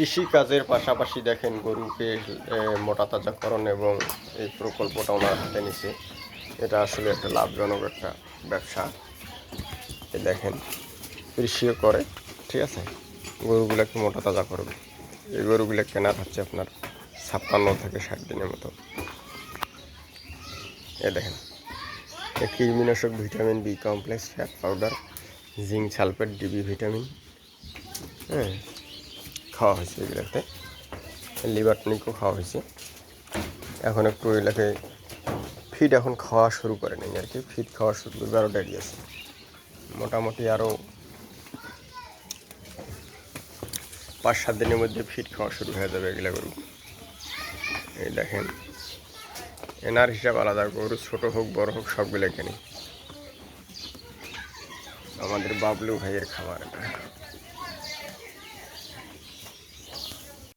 কৃষি কাজের পাশাপাশি দেখেন গরুকে মোটা তাজাকরণ এবং এই প্রকল্পটা ওনার হাতে নিছে। এটা আসলে একটা লাভজনক একটা ব্যবসা। দেখেন, কৃষিও করে, ঠিক আছে? গরুগুলোকে মোটা তাজা করবে। এই গরুগুলো কেনার হচ্ছে আপনার ছাপ্পান্ন থেকে ষাট দিনের মতো। এ দেখেন কৃমিনাশক vitamin B complex fat powder, zinc sulphate DB vitamin হ্যাঁ? খাওয়া হয়েছে এগুলোতে। লিভার টনিকও খাওয়া হয়েছে। এখন একটু এলাকে ফিড এখন খাওয়া শুরু করে নেই আর কি। ফিড খাওয়া শুরু করবে আরও দেরি আছে। মোটামুটি আরও পাঁচ সাত দিনের মধ্যে ফিড খাওয়া শুরু হয়ে যাবে এগুলো গরু। এই দেখেন, এনার হিসাব আলাদা, গরু ছোট হোক, বড় হোক, সবগুলো কেনে। আমাদের বাবলু ভাইয়ের খাবার এটা